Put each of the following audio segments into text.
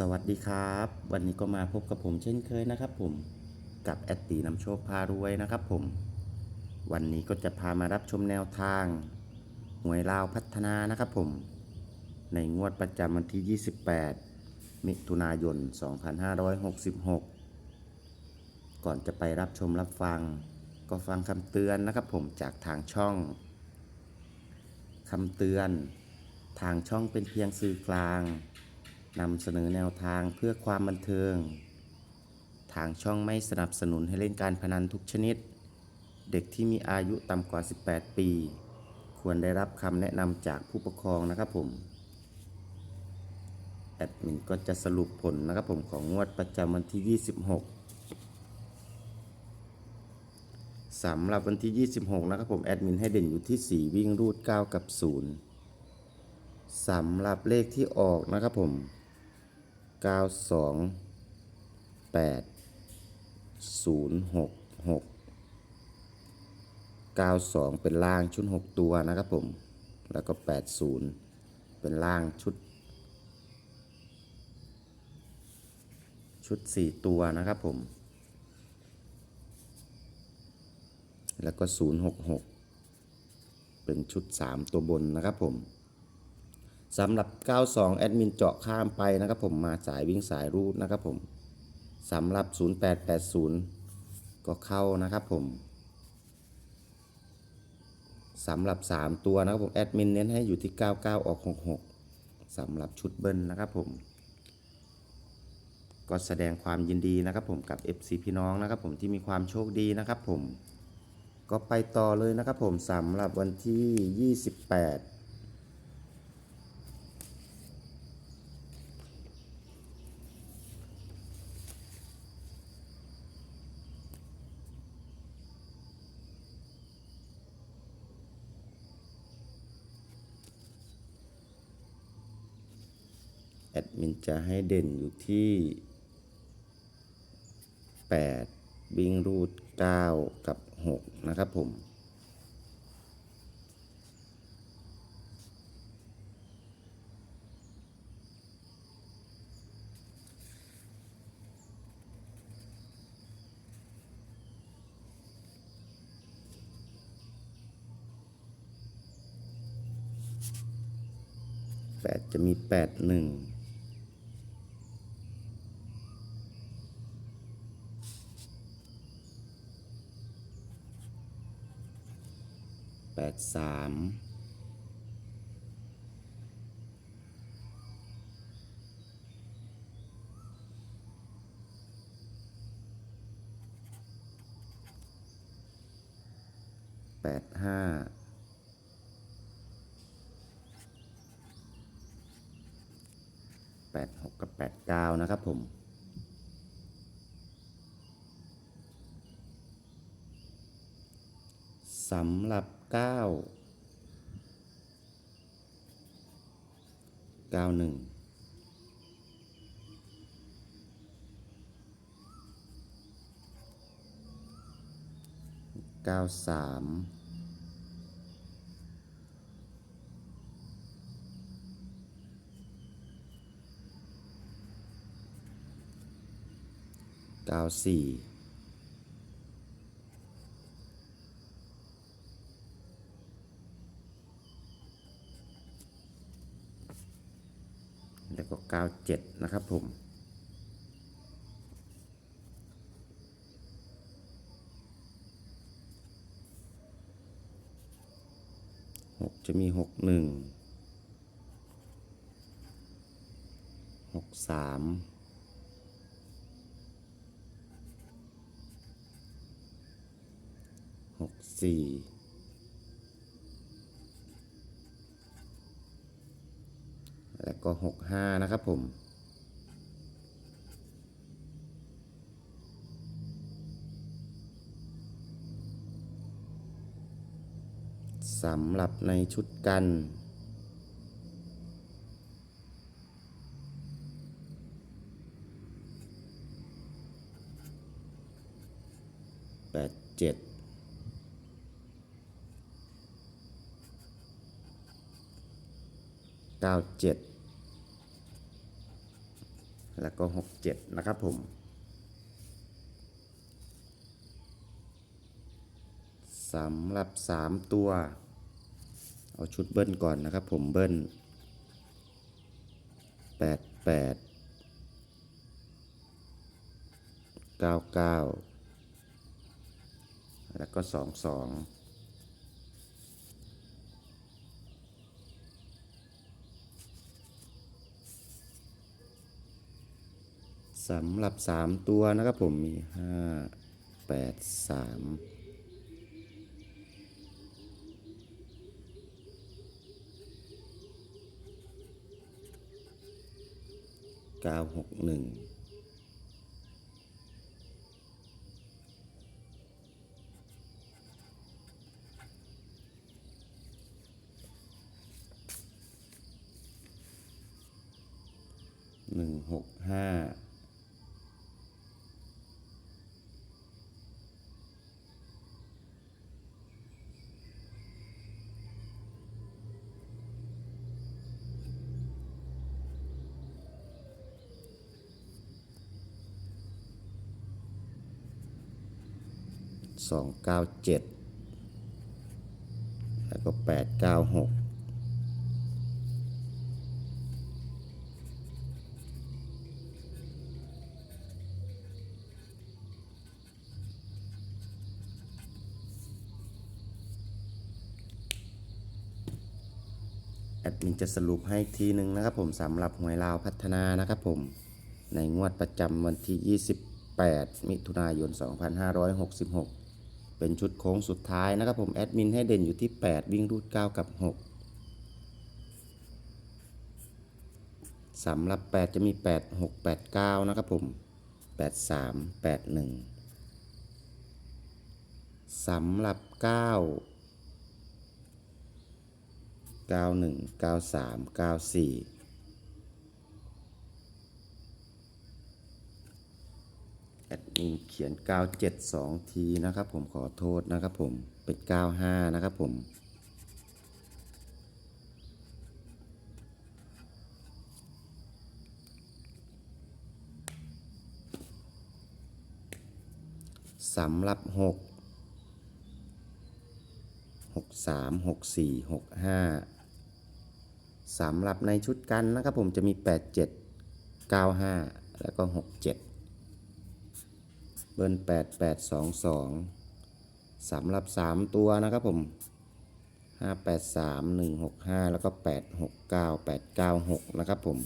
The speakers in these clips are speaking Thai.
สวัสดีครับ วันนี้ก็มาพบกับผมเช่นเคยนะครับ ผมกับแอดตีนำโชคพารวยนะครับ ผม วันนี้ก็จะพามารับชมแนวทางหวยลาวพัฒนานะครับ ผม ในงวดประจำวันที่ 28 มิถุนายน 2566 ก่อนจะไปรับชมรับฟัง ก็ฟังคำเตือนนะครับ ผมจากทางช่องคำเตือน ทางช่องเป็นเพียงสื่อกลาง นำเสนอแนวทางเพื่อความบันเทิง ทางช่องไม่สนับสนุนให้เล่นการพนันทุกชนิด เด็กที่มีอายุต่ำกว่า 18 ปี ควรได้รับคำแนะนำจากผู้ปกครองนะครับผม แอดมินก็จะสรุปผลนะครับผมของงวดประจำวันที่ 26สำหรับวันที่ 26 นะครับผมแอดมินให้เด่นอยู่ที่ 4 วิ่งรูด 9 กับ 0สำหรับเลขที่ออกนะครับผม 9 2 8 0 6 6 9 2เป็นล่างชุด6ตัวนะครับผม แล้วก็8 0เป็นล่างชุด ชุด4ตัวนะครับผม แล้วก็066เป็นชุด3ตัวบนนะครับผม สำหรับ 92 แอดมินเจาะข้ามไปนะครับผมมาสายวิ่งสายรูดนะครับผมสำหรับ 0880 ก็เข้านะครับผมสำหรับ 3 ตัวนะครับผมแอดมินเน้นให้อยู่ที่ 99 ออก 66สำหรับชุดเบิ้ลนะครับผม ก็แสดงความยินดีนะครับผมกับ FC พี่น้องนะครับผมที่มีความโชคดีนะครับผม ก็ไปต่อเลยนะครับผมสำหรับวันที่ 28 แอดมินจะให้เด่นอยู่ที่ 8 วิ่งรูด 9 กับ 6 นะครับผม 8 จะมี 8 1 แปดสามแปดห้าแปดหกกับแปดเก้านะครับผมสำหรับ เก้าเก้าหนึ่งเก้าสามเก้าสี่ แล้วก็เก้าเจ็ดนะครับผมหกจะมีหกหนึ่งหกสามหกสี่ แล้วก็หกห้านะครับผม สำหรับในชุดกันแปดเจ็ดเก้าเจ็ด แล้วก็ 67 นะครับผม สำหรับ 3 ตัว เอาชุดเบิ้ลก่อนนะครับผมเบิ้ล 88 99 แล้วก็ 22 สำหรับสามตัวนะครับผมมีห้าแปดสามเก้าหกหนึ่งหนึ่งหกห้า สองเก้าเจ็ดแล้วก็แปดเก้าหกแอดมินจะสรุปให้อีกทีหนึ่งนะครับผมสำหรับหวยลาวพัฒนานะครับผมในงวดประจำวันที่ 28 มิถุนายน 2566 เป็นชุดโค้งสุดท้ายนะครับผมแอดมินให้เด่นอยู่ที่ 8 วิ่งรูด 9 กับ 6สำหรับ 8 จะมี 8 6 8 9 นะครับผม 8 3 8 1สำหรับ 9 91 93 94 แอดมินเขียน 972 ทีนะครับผมขอโทษนะครับผมเป็น 95 นะครับผมสำหรับ 6 63 64 65สำหรับในชุดกันนะครับผมจะมี 87 95 แล้วก็ 67 เบิ้ลแปดแปดสองสองสำหรับสามตัวนะครับผมห้าแปดสามหนึ่งหกห้าแล้วก็แปดหกเก้าแปดเก้าหกนะครับผม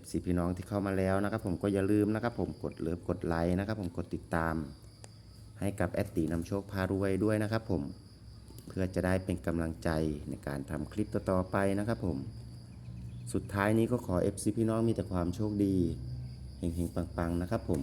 FC พี่น้องที่เข้ามาแล้วนะครับผมก็อย่าลืมนะครับผมกดเลิฟกดไลค์นะครับผมกดติดตาม ให้กับแอดตีนำโชคพารวยด้วยนะครับผมเพื่อจะได้เป็นกำลังใจในการทำคลิปต่อๆไปนะครับผมสุดท้ายนี้ก็ขอ FC พี่น้องมีแต่ความโชคดีเฮงๆปังๆนะครับผม